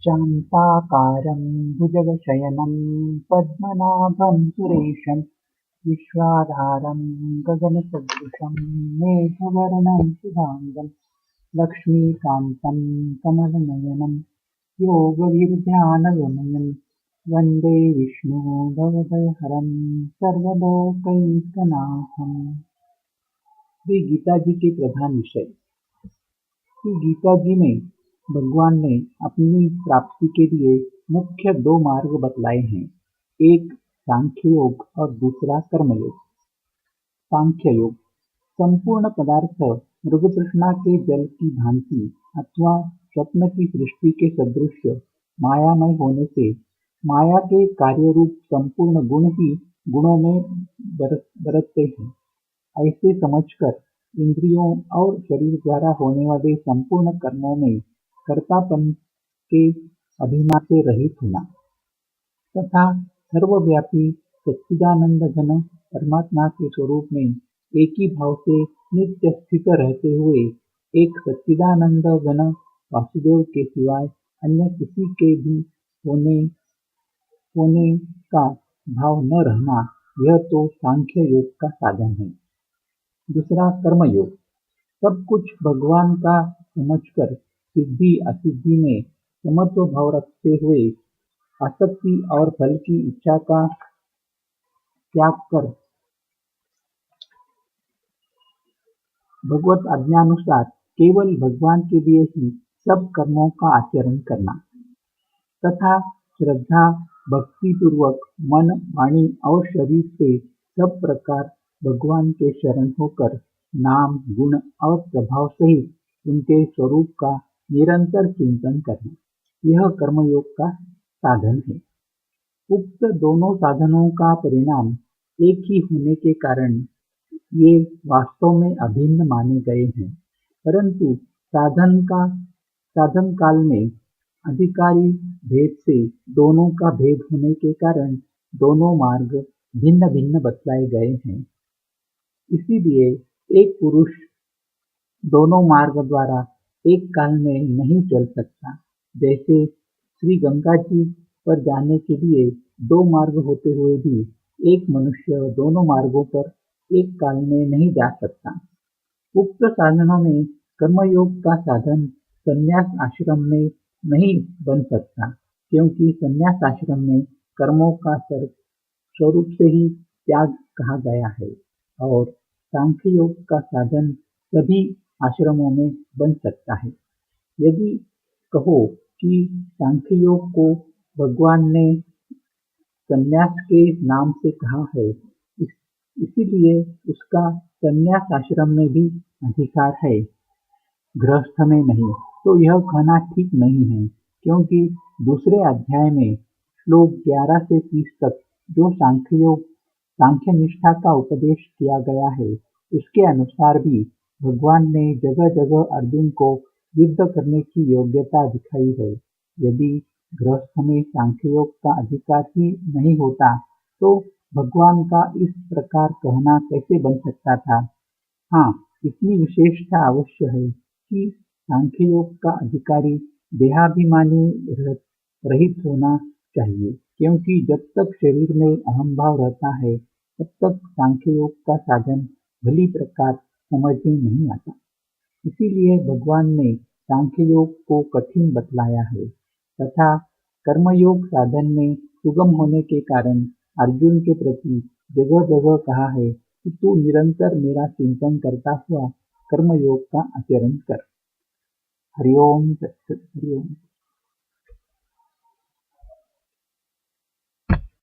शान्ताकारं भुजगशयनं, पद्मनाभं सुरेशं, विश्वाधारं गगनसदृशं, मेघवर्णं शुभाङ्गं लक्ष्मीकान्तं कमलनयनं योगविर्ध्यानगमनं वंदे विष्णु भवभयहरं सर्वलोकैकनाथम् श्री गीता जी के प्रधान विषय। श्री गीता जी में भगवान ने अपनी प्राप्ति के लिए मुख्य दो मार्ग बतलाए हैं। एक, सांख्य योग और दूसरा, कर्मयोग। सांख्य योग, संपूर्ण पदार्थ मृग तृष्णा के जल की भांति अथवा स्वप्न की सृष्टि के सदृश मायामय होने से माया के कार्य रूप संपूर्ण गुण ही गुणों में बरतते हैं। ऐसे समझकर इंद्रियों और शरीर द्वारा होने वाले संपूर्ण कर्मों में कर्तापन के अभिमान से रहित होना। तथा सर्वव्यापी सच्चिदानंद घन परमात्मा के स्वरूप में एक ही भाव से नित्य स्थित रहते हुए एक सच्चिदानंद घन वासुदेव के सिवाय अन्य किसी के भी होने होने का भाव न रहना, यह तो सांख्य योग का साधन है। दूसरा कर्मयोग। सब कुछ भगवान का समझकर सिद्धि असिद्धि में समत्व भाव रखते हुए आसक्ति और फल की इच्छा का त्याग कर। भगवत आज्ञानुसार केवल भगवान के लिए ही सब कर्मों का आचरण करना तथा श्रद्धा भक्ति पूर्वक मन, वाणी और शरीर से सब प्रकार भगवान के शरण होकर नाम, गुण और प्रभाव सहित उनके स्वरूप का निरंतर चिंतन करना। यह कर्मयोग का साधन है। उक्त दोनों साधनों का परिणाम एक ही होने के कारण ये वास्तव में अभिन्न माने गए हैं। परंतु साधन का, साधन काल में अधिकारी भेद से दोनों का भेद होने के कारण दोनों मार्ग भिन्न भिन्न बतलाए गए हैं। इसीलिए एक पुरुष दोनों मार्ग द्वारा एक काल में नहीं चल सकता। जैसे श्री गंगा जी पर जाने के लिए दो मार्ग होते हुए भी एक मनुष्य दोनों मार्गों पर एक काल में नहीं जा सकता। उक्त साधनों में कर्मयोग का साधन संन्यास आश्रम में नहीं बन सकता, क्योंकि संन्यास आश्रम में कर्मों का स्वरूप से ही त्याग कहा गया है और सांख्य योग का साधन सभी आश्रमों में बन सकता है। यदि कहो कि सांख्य योग को भगवान ने संन्यास के नाम से कहा है इस, इसीलिए उसका संन्यास आश्रम में भी अधिकार है। गृहस्थ में नहीं तो यह कहना ठीक नहीं है क्योंकि दूसरे अध्याय में श्लोक 11 से 30 तक जो सांख्य योग सांख्य निष्ठा का उपदेश किया गया है उसके अनुसार भी भगवान ने जगह जगह अर्जुन को युद्ध करने की योग्यता दिखाई है। यदि गृहस्थ में सांख्य योग का अधिकार ही नहीं होता तो भगवान का इस प्रकार कहना कैसे बन सकता था? हाँ इतनी विशेषता अवश्य है कि सांख्य योग का अधिकारी देहाभिमानी रहित होना चाहिए, क्योंकि जब तक शरीर में अहम भाव रहता है, तब तक सांख्य योग का साधन भली प्रकार समझ में नहीं आता। इसीलिए भगवान ने सांख्य योग को कठिन बतलाया है तथा कर्मयोग साधन में सुगम होने के कारण अर्जुन के प्रति जगह जगह कहा है कि तू निरंतर मेरा चिंतन करता हुआ कर्मयोग का आचरण कर। हरिओम हरिओम